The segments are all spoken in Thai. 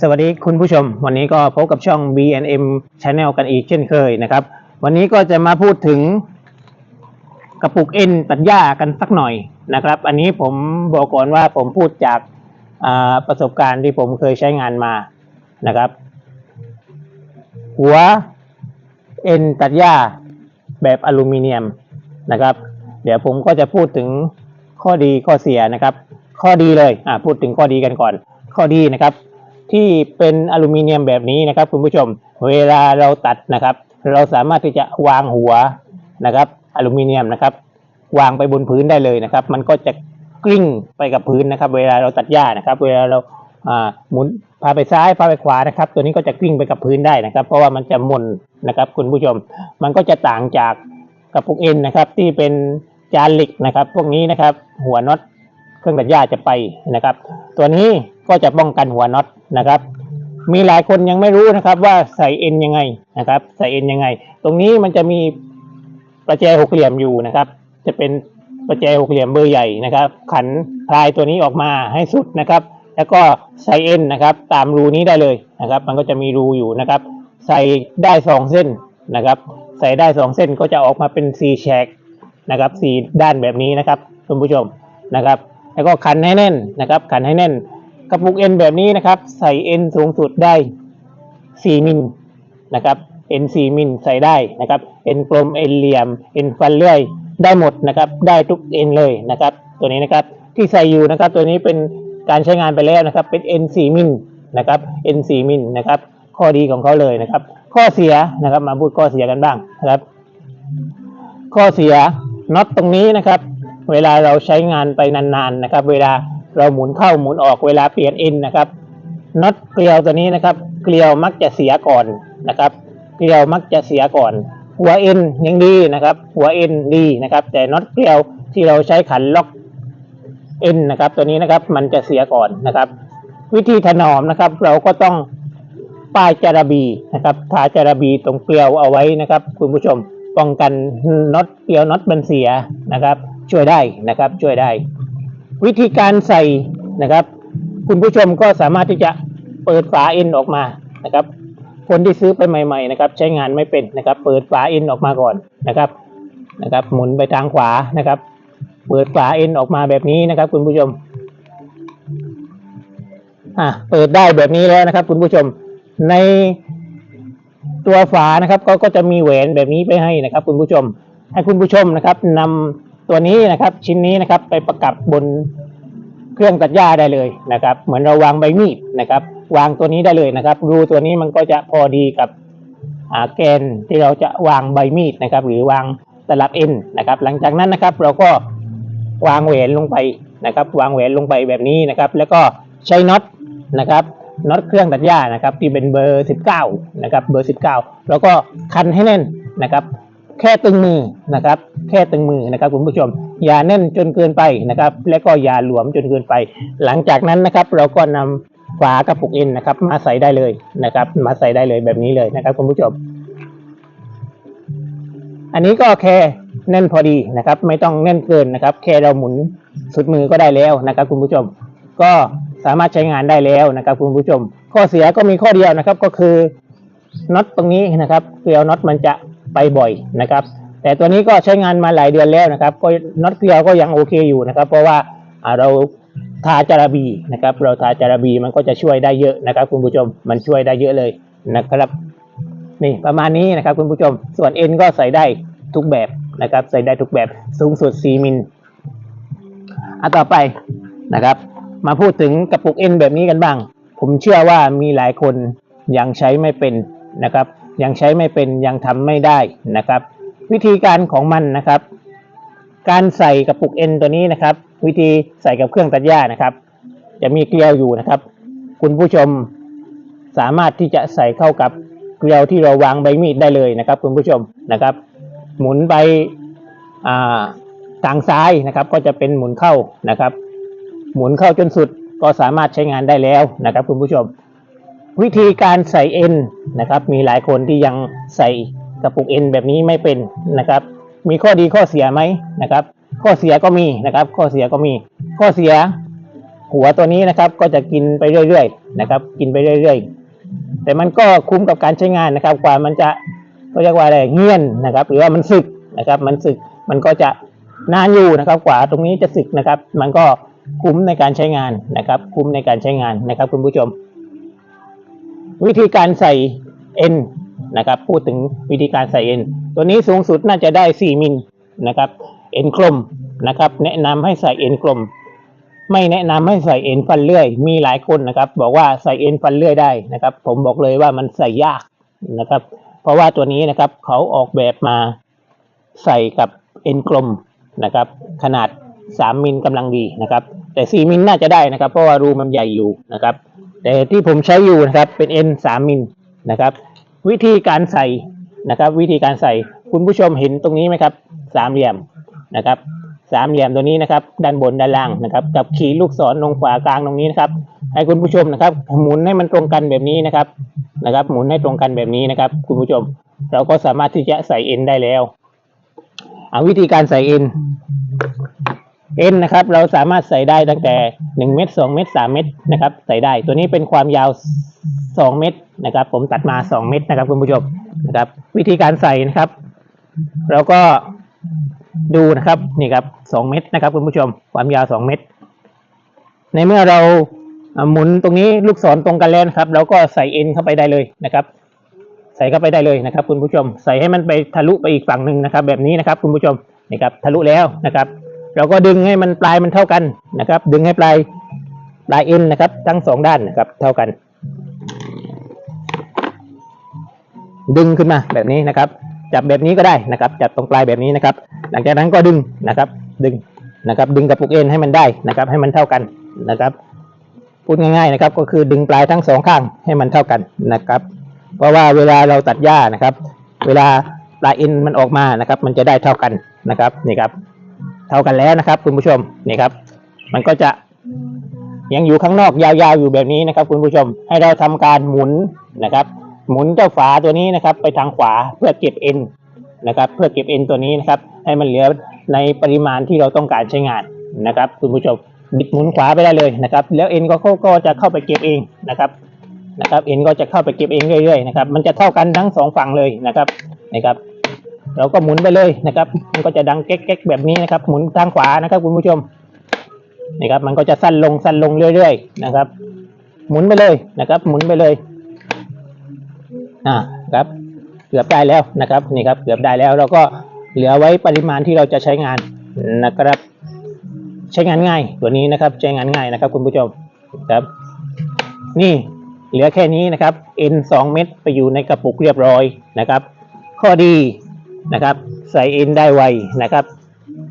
สวัสดีคุณผู้ชม วันนี้ก็พบกับช่อง BNM Channel กันอีกเช่นเคยนะครับ วันนี้ก็จะมาพูดถึงกระปุกเอ็นตัดหญ้ากันสักหน่อยนะครับ อันนี้ผมบอกก่อนว่าผมพูดจากาประสบการณ์ที่ผมเคยใช้งานมานะครับ หัวเอ็นตัดหญ้าแบบอลูมิเนียมนะครับ เดี๋ยวผมก็จะพูดถึงข้อดีข้อเสียนะครับ ข้อดีเลยอ่าพูดถึงข้อดีกันก่อน ข้อดีนะครับ ที่เป็นอลูมิเนียมแบบนี้นะครับ คุณผู้ชม เวลาเราตัดนะครับ เราสามารถที่จะวางหัวนะครับ อลูมิเนียมนะครับ วางไปบนพื้นได้เลยนะครับ มันก็จะกลิ้งไปกับพื้นนะครับ เวลาเราตัดหญ้านะครับ เวลาเราอ่าหมุนพาไปซ้ายพาไปขวานะครับ ตัวนี้ก็จะกลิ้งไปกับพื้นได้นะครับ เพราะว่ามันจะหมุนนะครับ คุณผู้ชม มันก็จะต่างจากกระปุกเอ็นนะครับ ที่เป็นจานเหล็กนะครับ พวกนี้นะครับ หัวน็อตเครื่องตัดหญ้าจะไปนะครับ ตัวนี้ ก็จะป้องกันหัวน็อตนะครับ มีหลายคนยังไม่รู้นะครับ ว่าใส่เอ็นยังไงนะครับ ใส่เอ็นยังไง ตรงนี้มันจะมีประแจหกเหลี่ยมอยู่นะครับ จะเป็นประแจหกเหลี่ยมเบอร์ใหญ่นะครับ ขันพลายตัวนี้ออกมาให้สุดนะครับ แล้วก็ใส่เอ็นนะครับ ตามรูนี้ได้เลยนะครับ มันก็จะมีรูอยู่นะครับ ใส่ได้สองเส้นนะครับ ใส่ได้สองเส้นก็จะออกมาเป็นสีแฉกนะครับสีด้านแบบนี้นะครับคุณผู้ชมนะครับ แล้วก็ขันให้แน่นนะครับ ขันให้แน่น กระปุกเอ็นแบบนี้นะครับ ใส่เอ็นสูงสุดได้ 4 มิลนะครับเอ็น4มิลใส่ได้นะครับเอ็นกลมเอ็นเหลี่ยมเอ็นฟันเลื่อยได้หมดนะครับ ได้ทุกเอ็นเลยนะครับ ตัวนี้นะครับที่ใส่อยู่นะครับ ตัวนี้เป็นการใช้งานไปแล้วนะครับ เป็นเอ็น4มิลนะครับเอ็น4มิลนะครับ ข้อดีของเขาเลยนะครับ ข้อเสียนะครับ มาพูดข้อเสียกันบ้างนะครับ ข้อเสียน็อตตรงนี้นะครับ เวลาเราใช้งานไปนานๆนะครับ เวลา เราหมุนเข้าหมุนออกเวลาเปลี่ยนเอ็นนะครับน็อตเกลียวตัวนี้นะครับเกลียวมักจะเสียก่อนนะครับ เกลียวมักจะเสียก่อน หัวเอ็นยังดีนะครับ หัวเอ็นดีนะครับ แต่น็อตเกลียวที่เราใช้ขันล็อกเอ็นนะครับ ตัวนี้นะครับมันจะเสียก่อนนะครับ วิธีถนอมนะครับ เราก็ต้องป้ายจาระบีนะครับทาจาระบีตรงเกลียวเอาไว้นะครับ คุณผู้ชมป้องกันน็อตเกลียวน็อตมันเสียนะครับ ช่วยได้นะครับช่วยได้ วิธีการใส่นะครับ คุณผู้ชมก็สามารถที่จะเปิดฝาเอ็นออกมานะครับ คนที่ซื้อไปใหม่ ๆ นะครับ ใช้งานไม่เป็นนะครับ เปิดฝาเอ็นออกมาก่อนนะครับนะครับ หมุนไปทางขวานะครับ เปิดฝาเอ็นออกมาแบบนี้นะครับ คุณผู้ชมอะเปิดได้แบบนี้แล้วนะครับ คุณผู้ชมในตัวฝานะครับ ก็ก็จะมีแหวนแบบนี้ไปให้นะครับ คุณผู้ชม ให้คุณผู้ชมนะครับนำ ตัวนี้นะครับชิ้นนี้นะครับไปประกับบนเครื่องตัดหญ้าได้เลยนะครับ เหมือนเราวางใบมีดนะครับ วางตัวนี้ได้เลยนะครับ รูตัวนี้มันก็จะพอดีกับแกนที่เราจะวางใบมีดนะครับ หรือวางตลับเอ็นนะครับ หลังจากนั้นนะครับ เราก็วางแหวนลงไปนะครับ วางแหวนลงไปแบบนี้นะครับ แล้วก็ใช้น็อตนะครับน็อตเครื่องตัดหญ้านะครับ ที่เป็นเบอร์ 19 นะครับ เบอร์ 19 แล้วก็คันให้แน่นนะครับ แค่ตึงมือนะครับ แค่ตึงมือนะครับคุณผู้ชม อย่าแน่นจนเกินไปนะครับ และก็อย่าหลวมจนเกินไป หลังจากนั้นนะครับ เราก็นำฝากระปุกเอ็นนะครับ มาใส่ได้เลยนะครับ มาใส่ได้เลยแบบนี้เลยนะครับคุณผู้ชม อันนี้ก็แค่แน่นพอดีนะครับ ไม่ต้องแน่นเกินนะครับ แค่เราหมุนสุดมือก็ได้แล้วนะครับ คุณผู้ชม ก็สามารถใช้งานได้แล้วนะครับ คุณผู้ชม ข้อเสียก็มีข้อเดียวนะครับ ก็คือน็อตตรงนี้นะครับเกลียวน็อตมันจะ ไปบ่อยนะครับ แต่ตัวนี้ก็ใช้งานมาหลายเดือนแล้วนะครับ ก็น็อตเกลียวก็ยังโอเคอยู่นะครับ เพราะว่าเราทาจาระบีนะครับ เราทาจาระบีมันก็จะช่วยได้เยอะนะครับ คุณผู้ชมมันช่วยได้เยอะเลยนะครับนี่ประมาณนี้นะครับ คุณผู้ชมส่วนเอ็นก็ใส่ได้ทุกแบบนะครับ ใส่ได้ทุกแบบสูงสุด 4 มิลอะต่อไปนะครับ มาพูดถึงกระปุกเอ็นแบบนี้กันบ้าง ผมเชื่อว่ามีหลายคนยังใช้ไม่เป็นนะครับ ยังใช้ไม่เป็นยังทำไม่ได้นะครับ วิธีการของมันนะครับ การใส่กระปุกเอ็นตัวนี้นะครับ วิธีใส่กับเครื่องตัดหญ้านะครับ จะมีเกลียวอยู่นะครับ คุณผู้ชมสามารถที่จะใส่เข้ากับเกลียวที่เราวางใบมีดได้เลยนะครับ คุณผู้ชมนะครับ หมุนไปาทางซ้ายนะครับก็จะเป็นหมุนเข้านะครับ หมุนเข้าจนสุดก็สามารถใช้งานได้แล้วนะครับ คุณผู้ชม วิธีการใส่เอ็นนะครับ มีหลายคนที่ยังใส่กระปุกเอ็นแบบนี้ไม่เป็นนะครับ มีข้อดีข้อเสียไหมนะครับ ข้อเสียก็มีนะครับ ข้อเสียก็มี ข้อเสียหัวตัวนี้นะครับ ก็จะกินไปเรื่อยๆนะครับ กินไปเรื่อย ๆ แต่มันก็คุ้มกับการใช้งานนะครับกว่ามันจะก็เรียกว่าอะไรเงียนนะครับ หรือว่ามันสึกนะครับ มันสึกมันก็จะนานอยู่นะครับ กว่าตรงนี้จะสึกนะครับ มันก็คุ้มในการใช้งานนะครับ คุ้มในการใช้งานนะครับ คุณผู้ชม วิธีการใส่เอ็นนะครับ พูดถึงวิธีการใส่เอ็นตัวนี้สูงสุดน่าจะได้ 4 มิลนะครับ เอ็นกลมนะครับ แนะนำให้ใส่เอ็นกลม ไม่แนะนำให้ใส่เอ็นฟันเลื่อย มีหลายคนนะครับ บอกว่าใส่เอ็นฟันเลื่อยได้นะครับ ผมบอกเลยว่ามันใส่ยากนะครับ เพราะว่าตัวนี้นะครับเขาออกแบบมาใส่กับเอ็นกลมนะครับ ขนาด 3มิลกำลังดีนะครับ แต่4มิลน่าจะได้นะครับ เพราะว่ารูมันใหญ่อยู่นะครับ แต่ที่ผมใช้อยู่นะครับเป็นเอ็น3มิลนะครับ วิธีการใส่นะครับ วิธีการใส่คุณผู้ชมเห็นตรงนี้ไหมครับสามเหลี่ยมนะครับสามเหลี่ยมตัวนี้นะครับ ด้านบนด้านล่างนะครับ กับขีดลูกศรตรงขวากลางตรงนี้นะครับ ให้คุณผู้ชมนะครับ หมุนให้มันตรงกันแบบนี้นะครับนะครับ หมุนให้ตรงกันแบบนี้นะครับ คุณผู้ชม เราก็สามารถที่จะใส่เอ็นได้แล้วเอาวิธีการใส่เอ็น เอ็นนะครับเราสามารถใส่ได้ตั้งแต่หนึ่งเมตรสองเมตรสามเมตรนะครับใส่ได้ ตัวนี้เป็นความยาวสองเมตรนะครับ ผมตัดมาสองเมตรนะครับคุณผู้ชมนะครับ วิธีการใส่นะครับ เราก็ดูนะครับนี่ครับสองเมตรนะครับคุณผู้ชมความยาวสองเมตร ในเมื่อเราอ่าหมุนตรงนี้ลูกศรตรงกันแล้วนะครับเราก็ใส่เอ็นเข้าไปได้เลยนะครับ ใส่เข้าไปได้เลยนะครับ คุณผู้ชม ใส่ให้มันไปทะลุไปอีกฝั่งหนึ่งนะครับ แบบนี้นะครับ คุณผู้ชมนี่ครับทะลุแล้วนะครับ เราก็ดึงให้มันปลายมันเท่ากันนะครับ ดึงให้ปลายปลายเอ็นนะครับ ทั้งสองด้านนะครับ เท่ากัน ดึงขึ้นมาแบบนี้นะครับ จับแบบนี้ก็ได้นะครับ จับตรงปลายแบบนี้นะครับ หลังจากนั้นก็ดึงนะครับ ดึงนะครับ ดึงกระปุกเอ็นให้มันได้นะครับ ให้มันเท่ากันนะครับ พูดง่ายๆนะครับ ก็คือดึงปลายทั้งสองข้างให้มันเท่ากันนะครับ เพราะว่าเวลาเราตัดหญ้านะครับ เวลาปลายเอ็นมันออกมานะครับ มันจะได้เท่ากันนะครับนี่ครับ เท่ากันแล้วนะครับ คุณผู้ชมนี่ครับ มันก็จะยังอยู่ข้างนอกยาวๆอยู่แบบนี้นะครับ คุณผู้ชมให้เราทำการหมุนนะครับ หมุนเจ้าฝาตัวนี้นะครับ ไปทางขวาเพื่อเก็บเอ็นนะครับ เพื่อเก็บเอ็นตัวนี้นะครับ ให้มันเหลือในปริมาณที่เราต้องการใช้งานนะครับ คุณผู้ชมบิดหมุนขวาไปได้เลยนะครับ แล้วเอ็นก็ก็ก็จะเข้าไปเก็บเองนะครับนะครับเอ็นก็จะเข้าไปเก็บเองเรื่อยๆนะครับ มันจะเท่ากันทั้งสองฝั่งเลยนะครับนะครับ เราก็หมุนไปเลยนะครับ มันก็จะดังเก๊กๆแบบนี้นะครับ หมุนทางขวานะครับ คุณผู้ชมนี่ครับ มันก็จะสั้นลงสั้นลงเรื่อยๆนะครับ หมุนไปเลยนะครับ หมุนไปเลย อ่าครับเกือบได้แล้วนะครับนี่ครับ เกือบได้แล้วเราก็เหลือไว้ปริมาณที่เราจะใช้งานนะครับ ใช้งานง่ายตัวนี้นะครับ ใช้งานง่ายนะครับ คุณผู้ชมครับ นี่เหลือแค่นี้นะครับ N 2เม็ดไปอยู่ในกระปุกเรียบร้อยนะครับ ข้อดี นะครับใส่ N ได้ไวนะครับ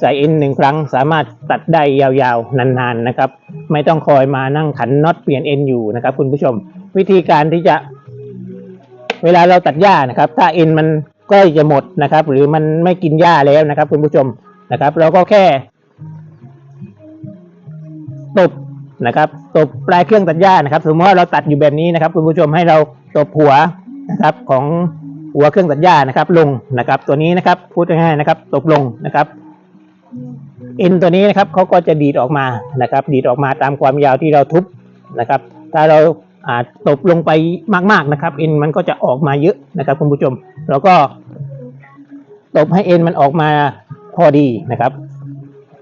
ใส่ N หนึ่งครั้งสามารถตัดได้ยาวๆ นานๆนะครับ ไม่ต้องคอยมานั่งขันน็อตเปลี่ยน N อยู่นะครับ คุณผู้ชม วิธีการที่จะเวลาเราตัดหญ้านะครับ ถ้า N มันกล้จะหมดนะครับ หรือมันไม่กินหญ้าแล้วนะครับ คุณผู้ชมนะครับ เราก็แค่ตบนะครับ ตบปลายเครื่องตัดหญ้านะครับ สมมติว่าเราตัดอยู่แบบนี้นะครับ คุณผู้ชมให้เราตบหัวนะครับของ หัวเครื่องตัดหญ้านะครับ ลงนะครับ ตัวนี้นะครับพูดง่ายๆนะครับตบลงนะครับเอ็นตัวนี้นะครับเขาก็จะดีดออกมานะครับ ดีดออกมาตามความยาวที่เราทุบนะครับ ถ้าเราอ่าตบลงไปมากๆนะครับ เอ็นมันก็จะออกมาเยอะนะครับคุณผู้ชมเราก็ตบให้เอ็นมันออกมาพอดีนะครับ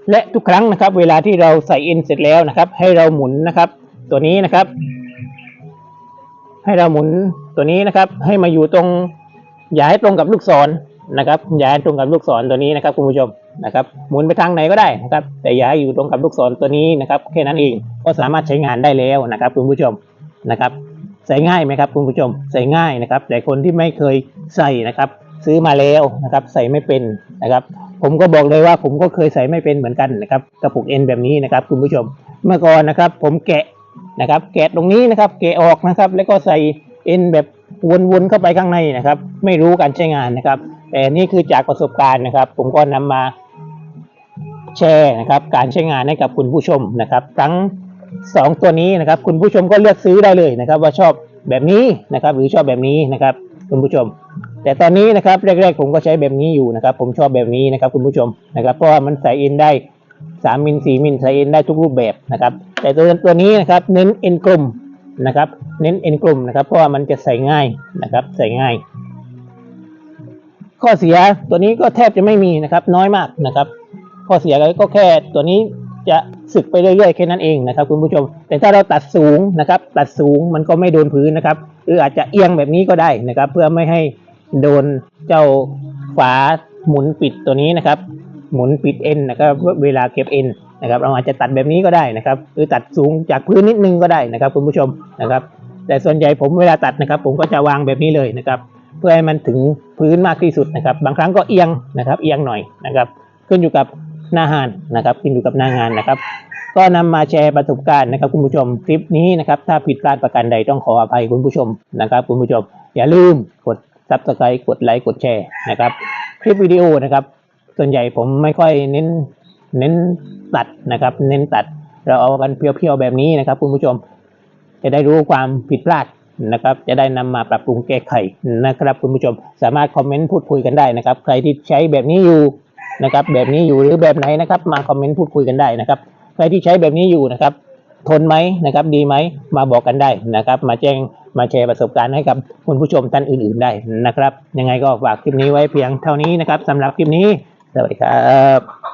และทุกครั้งนะครับ เวลาที่เราใส่เอ็นเสร็จแล้วนะครับ ให้เราหมุนนะครับ ตัวนี้นะครับ ให้เราหมุนตัวนี้นะครับ ให้มาอยู่ตรง อย่าให้ตรงกับลูกศรนะครับ อย่าให้ตรงกับลูกศรตัวนี้นะครับคุณผู้ชมนะครับหมุนไปทางไหนก็ได้นะครับแต่อย่าให้อยู่ตรงกับลูกศรตัวนี้นะครับแค่นั้นเองก็สามารถใช้งานได้แล้วนะครับคุณผู้ชมนะครับใส่ง่ายไหมครับคุณผู้ชมใส่ง่ายนะครับ แต่คนที่ไม่เคยใส่นะครับ ซื้อมาแล้วนะครับ ใส่ไม่เป็นนะครับ ผมก็บอกเลยว่าผมก็เคยใส่ไม่เป็นเหมือนกันนะครับกระปุกเอ็นแบบนี้นะครับคุณผู้ชมเมื่อก่อนนะครับ ผมแกะนะครับ แกะตรงนี้นะครับ แกะออกนะครับ แล้วก็ใส่ เอ็นแบบวนๆเข้าไปข้างในนะครับ ไม่รู้การใช้งานนะครับ แต่นี่คือจากประสบการณ์นะครับ ผมก็นำมาแชร์นะครับ การใช้งานให้กับคุณผู้ชมนะครับ ทั้งสองตัวนี้นะครับ คุณผู้ชมก็เลือกซื้อได้เลยนะครับ ว่าชอบแบบนี้นะครับ หรือชอบแบบนี้นะครับ คุณผู้ชม แต่ตอนนี้นะครับแรกๆ ผมก็ใช้แบบนี้อยู่นะครับ ผมชอบแบบนี้นะครับ คุณผู้ชมนะครับเพราะว่ามันใส่เอ็นได้สามมิลสี่มิลใส่เอ็นได้ทุกรูปแบบนะครับ แต่ตัวตัวนี้นะครับเน้นเอ็นกลม นะครับ เน้นเอ็นกลุ่มนะครับ เพราะว่ามันจะใส่ง่ายนะครับใส่ง่าย ข้อเสียตัวนี้ก็แทบจะไม่มีนะครับน้อยมากนะครับ ข้อเสียก็แค่ตัวนี้จะสึกไปเรื่อยๆแค่นั้นเองนะครับ คุณผู้ชม แต่ถ้าเราตัดสูงนะครับ ตัดสูงมันก็ไม่โดนพื้นนะครับ หรืออาจจะเอียงแบบนี้ก็ได้นะครับ เพื่อไม่ให้โดนเจ้าฝาหมุนปิดตัวนี้นะครับ หมุนปิดเอ็นนะครับ เวลาเก็บเอ็น นะครับเราอาจจะตัดแบบนี้ก็ได้นะครับหรือตัดสูงจากพื้นนิดนึงก็ได้นะครับ คุณผู้ชมนะครับ แต่ส่วนใหญ่ผมเวลาตัดนะครับ ผมก็จะวางแบบนี้เลยนะครับ เพื่อให้มันถึงพื้นมากที่สุดนะครับ บางครั้งก็เอียงนะครับ เอียงหน่อยนะครับ ขึ้นอยู่กับหน้างานนะครับ ขึ้นอยู่กับหน้างานนะครับ ก็นำมาแชร์ประสบการณ์นะครับ คุณผู้ชมคลิปนี้นะครับ ถ้าผิดพลาดประการใดต้องขออภัยคุณผู้ชมนะครับ คุณผู้ชม อย่าลืมกด subscribe กดไลค์กดแชร์นะครับ คลิปวิดีโอนะครับ ส่วนใหญ่ผมไม่ค่อยเน้น เน้นตัดนะครับ เน้นตัด เราเอากันเพียวๆแบบนี้นะครับ คุณผู้ชม จะได้รู้ความผิดพลาดนะครับ จะได้นำมาปรับปรุงแก้ไขนะครับ คุณผู้ชม สามารถคอมเมนต์พูดคุยกันได้นะครับ ใครที่ใช้แบบนี้อยู่นะครับ แบบนี้อยู่หรือแบบไหนนะครับ มาคอมเมนต์พูดคุยกันได้นะครับ ใครที่ใช้แบบนี้อยู่นะครับ ทนไหมนะครับ ดีไหมมาบอกกันได้นะครับ มาแจ้งมาแชร์ประสบการณ์ให้กับคุณผู้ชมท่านอื่น ๆได้นะครับ ยังไงก็ฝากคลิปนี้ไว้เพียงเท่านี้นะครับสำหรับคลิปนี้ สวัสดีครับ